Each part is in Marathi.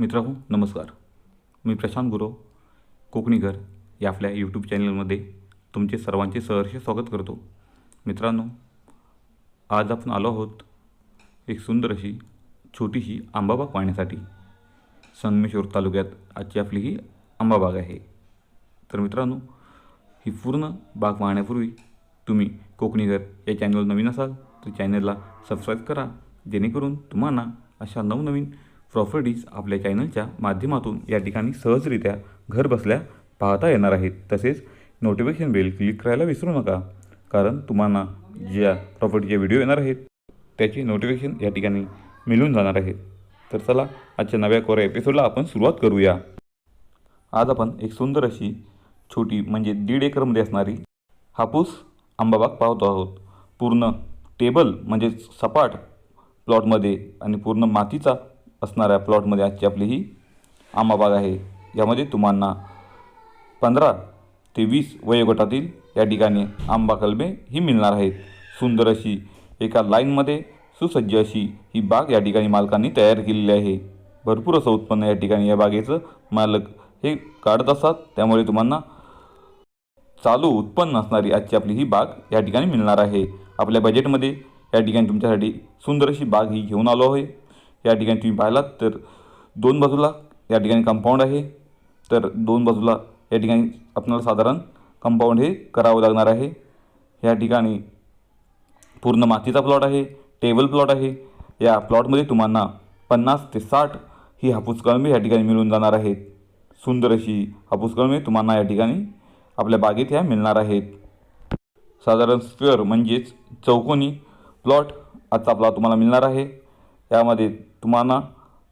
मित्रांनो नमस्कार. मी प्रशांत गुरव कोकणीकर या आपल्या यूट्यूब चॅनलमध्ये तुमचे सर्वांचे सहर्ष स्वागत करतो. मित्रांनो आज आपण आलो आहोत एक सुंदर अशी छोटीशी आंबाबाग पाहण्यासाठी. संगमेश्वर तालुक्यात आजची आपली ही आंबाबाग आहे. तर मित्रांनो ही पूर्ण बाग पाहण्यापूर्वी तुम्ही कोकणीकर या चॅनल नवीन असाल तर चॅनलला सबस्क्राईब करा जेणेकरून तुम्हाला अशा नवनवीन प्रॉपर्टीज आपल्या चॅनलच्या माध्यमातून या ठिकाणी सहजरित्या घरबसल्या पाहता येणार आहेत. तसेच नोटिफिकेशन बेल क्लिक करायला विसरू नका कारण तुम्हाला ज्या प्रॉपर्टीचे व्हिडिओ येणार आहेत त्याची नोटिफिकेशन या ठिकाणी मिळून जाणार आहेत. तर चला आजच्या नव्या कोऱ्या एपिसोडला आपण सुरुवात करूया. आज आपण एक सुंदर अशी छोटी म्हणजे दीड एकरमध्ये असणारी हापूस आंबाबाग पाहतो आहोत. पूर्ण टेबल म्हणजेच सपाट प्लॉटमध्ये आणि पूर्ण मातीचा असणाऱ्या प्लॉटमध्ये आजची आपली ही आंबाबाग आहे. यामध्ये तुम्हाला पंधरा ते वीस वयोगटातील या ठिकाणी आंबा कलमे ही मिळणार आहेत. सुंदर अशी एका लाईनमध्ये सुसज्ज अशी ही बाग या ठिकाणी मालकांनी तयार केलेली आहे. भरपूर असं उत्पन्न या ठिकाणी या बागेचं मालक हे काढत असतात. त्यामुळे तुम्हाला चालू उत्पन्न असणारी आजची आपली ही बाग या ठिकाणी मिळणार आहे. आपल्या बजेटमध्ये या ठिकाणी तुमच्यासाठी सुंदर अशी बाग ही घेऊन आलो आहे. या ठिकाणी तुम्ही पाहिलात तर दोन बाजूला या ठिकाणी कंपाऊंड आहे तर दोन बाजूला या ठिकाणी आपल्याला साधारण कंपाऊंड हे करावं लागणार आहे. या ठिकाणी पूर्ण मातीचा प्लॉट आहे टेबल प्लॉट आहे. या प्लॉटमध्ये तुम्हाला पन्नास ते साठ ही हापूस कळंबे या ठिकाणी मिळून जाणार आहेत. सुंदर अशी हापूस कळंबे तुम्हाला या ठिकाणी आपल्या बागेत ह्या मिळणार आहेत. साधारण स्क्वेअर म्हणजेच चौकोनी प्लॉट आजचा आपला तुम्हाला मिळणार आहे. यामध्ये तुम्हाला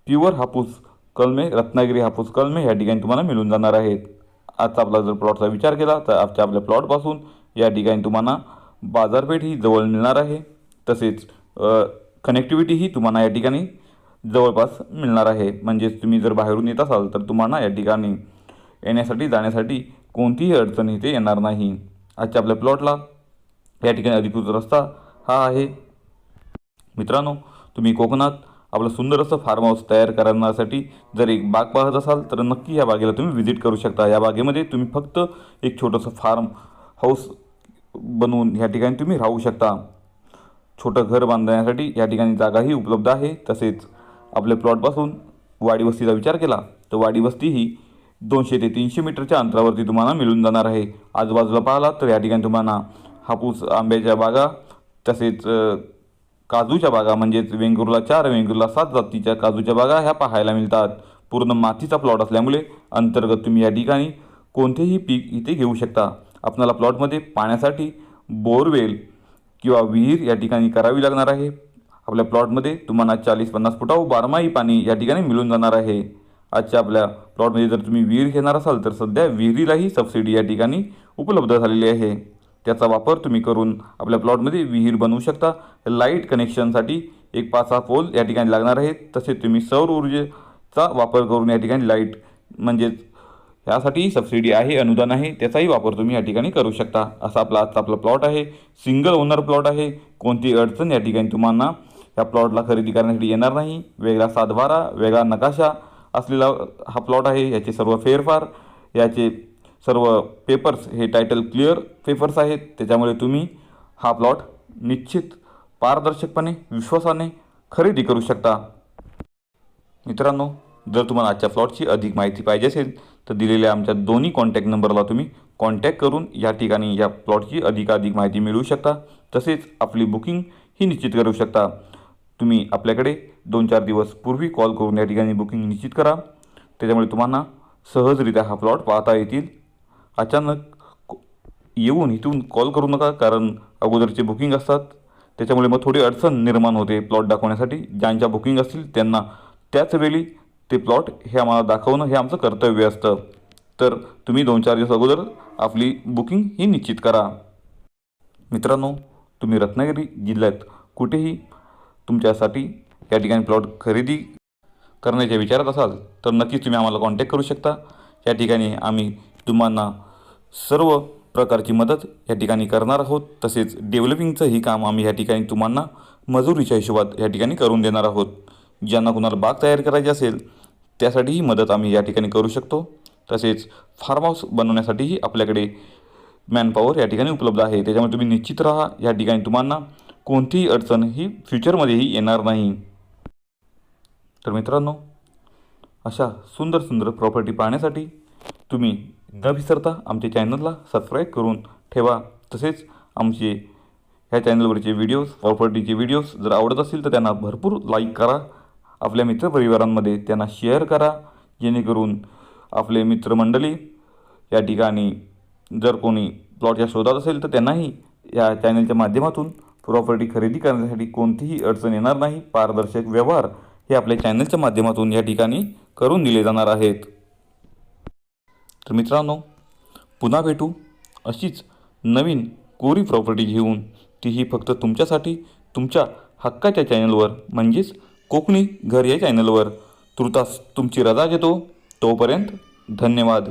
प्युअर हापूस कलमे रत्नागिरी हापूस कलमे या ठिकाणी तुम्हाला मिळून जाणार आहेत. आजचा आपला जर प्लॉटचा विचार केला तर आजच्या आपल्या प्लॉटपासून या ठिकाणी तुम्हाला बाजारपेठ ही जवळ मिळणार आहे. तसेच कनेक्टिव्हिटी ही तुम्हाला या ठिकाणी जवळपास मिळणार आहे. म्हणजेच तुम्ही जर बाहेरून येत असाल तर तुम्हाला या ठिकाणी येण्यासाठी जाण्यासाठी कोणतीही अडचण इथे येणार नाही. आजच्या आपल्या प्लॉटला या ठिकाणी अधिकृत रस्ता हा आहे. मित्रांनो तुम्ही कोकणात आपलं सुंदर असं फार्म हाऊस तयार करण्यासाठी जर एक बाग पाहत असाल तर नक्की या बागेला तुम्ही व्हिजिट करू शकता. या बागेमध्ये तुम्ही फक्त एक छोटंसं फार्म हाऊस बनवून ह्या ठिकाणी तुम्ही राहू शकता. छोटं घर बांधण्यासाठी या ठिकाणी जागाही उपलब्ध आहे. तसेच आपल्या प्लॉटपासून वाडीवस्तीचा विचार केला तर वाडीवस्ती ही दोनशे ते तीनशे मीटरच्या अंतरावरती तुम्हाला मिळून जाणार आहे. आजूबाजूला पाहिला तर या ठिकाणी तुम्हाला हापूस आंब्याच्या बागा तसेच काजूच्या बागा म्हणजेच वेंगुर्ला चार वेंगुर्ला सात जातीच्या काजूच्या बागा ह्या पाहायला मिळतात. पूर्ण मातीचा प्लॉट असल्यामुळे अंतर्गत तुम्ही या ठिकाणी कोणतेही पीक इथे घेऊ शकता. आपणाला प्लॉटमध्ये पाण्यासाठी बोरवेल किंवा विहीर या ठिकाणी करावी लागणार आहे. आपल्या प्लॉटमध्ये तुम्हाला चाळीस पन्नास फुटावर बारमाही पाणी या ठिकाणी मिळून जाणार आहे. आजच्या आपल्या प्लॉटमध्ये जर तुम्ही विहीर घेणार असाल तर सध्या विहिरीलाही सबसिडी या ठिकाणी उपलब्ध झालेली आहे. त्याचा वापर तुम्ही करून आपल्या प्लॉटमध्ये विहीर बनवू शकता. लाइट कनेक्शनसाठी एक पाच सहा पोल या ठिकाणी लागणार आहेत. तसेच तुम्ही सौर ऊर्जेचा वापर करून या ठिकाणी लाइट म्हणजेच यासाठी सबसिडी आहे अनुदान आहे त्याचाही वापर तुम्ही या ठिकाणी करू शकता. असा आपला आजचा आपला प्लॉट आहे. सिंगल ओनर प्लॉट आहे. कोणती अडचण या ठिकाणी तुम्हाला या प्लॉटला खरेदी करण्यासाठी येणार नाही. वेगळा सातबारा वेगळा नकाशा असलेला हा प्लॉट आहे. याचे सर्व फेरफार याचे सर्व पेपर्स हे टायटल क्लिअर पेपर्स आहेत. त्याच्यामुळे तुम्ही हा प्लॉट निश्चित पारदर्शकपणे विश्वासाने खरेदी करू शकता. मित्रांनो जर तुम्हाला आजच्या प्लॉटची अधिक माहिती पाहिजे असेल तर दिलेल्या आमच्या दोन्ही कॉन्टॅक्ट नंबरला तुम्ही कॉन्टॅक्ट करून या ठिकाणी या प्लॉटची अधिकाधिक माहिती मिळवू शकता. तसेच आपली बुकिंग ही निश्चित करू शकता. तुम्ही आपल्याकडे दोन चार दिवस पूर्वी कॉल करून या ठिकाणी बुकिंग निश्चित करा. त्याच्यामुळे तुम्हाला सहजरित्या हा प्लॉट पाहता येतील. अचानक येऊन इथून कॉल करू नका कारण अगोदरचे बुकिंग असतात. त्याच्यामुळे मग थोडी अडचण निर्माण होते प्लॉट दाखवण्यासाठी. ज्यांच्या बुकिंग असतील त्यांना त्याच वेळी ते प्लॉट हे आम्हाला दाखवणं हे आमचं कर्तव्य असतं. तर तुम्ही दोन चार दिवस अगोदर आपली बुकिंग ही निश्चित करा. मित्रांनो तुम्ही रत्नागिरी जिल्ह्यात कुठेही तुमच्यासाठी या ठिकाणी प्लॉट खरेदी करण्याच्या विचारात असाल तर नक्कीच तुम्ही आम्हाला कॉन्टॅक्ट करू शकता. या ठिकाणी आम्ही तुम्हाला सर्व प्रकारची मदत या ठिकाणी करणार आहोत. तसेच डेव्हलपिंगचंही काम आम्ही या ठिकाणी तुम्हाला मजुरीच्या हिशोबात या ठिकाणी करून देणार आहोत. ज्यांना कुणाला बाग तयार करायची असेल त्यासाठीही मदत आम्ही या ठिकाणी करू शकतो. तसेच फार्म हाऊस बनवण्यासाठीही आपल्याकडे मॅनपॉवर या ठिकाणी उपलब्ध आहे. त्याच्यामुळे तुम्ही निश्चित राहा या ठिकाणी तुम्हाला कोणतीही अडचण ही फ्युचरमध्येही येणार नाही. तर मित्रांनो अशा सुंदर सुंदर प्रॉपर्टी पाहण्यासाठी तुम्ही न विसरता आमच्या चॅनलला सबस्क्राईब करून ठेवा. तसेच आमचे ह्या चॅनलवरचे व्हिडिओज प्रॉपर्टीचे व्हिडिओज जर आवडत असतील तर त्यांना भरपूर लाईक करा. आपल्या मित्रपरिवारांमध्ये त्यांना शेअर करा. जेणेकरून आपले मित्रमंडळी या ठिकाणी जर कोणी प्लॉटच्या शोधात असेल तर त्यांनाही या चॅनलच्या माध्यमातून प्रॉपर्टी खरेदी करण्यासाठी कोणतीही अडचण येणार नाही. पारदर्शक व्यवहार हे आपल्या चॅनलच्या माध्यमातून या ठिकाणी करून दिले जाणार आहेत. तर मित्रांनो पुन्हा भेटू अशीच नवीन कोरी प्रॉपर्टी घेऊन. तीही फक्त तुमच्यासाठी तुमच्या हक्काच्या चॅनलवर म्हणजेच कोकणी घर या चॅनलवर. तुर्तास तुमची रजा घेतो. तोपर्यंत धन्यवाद.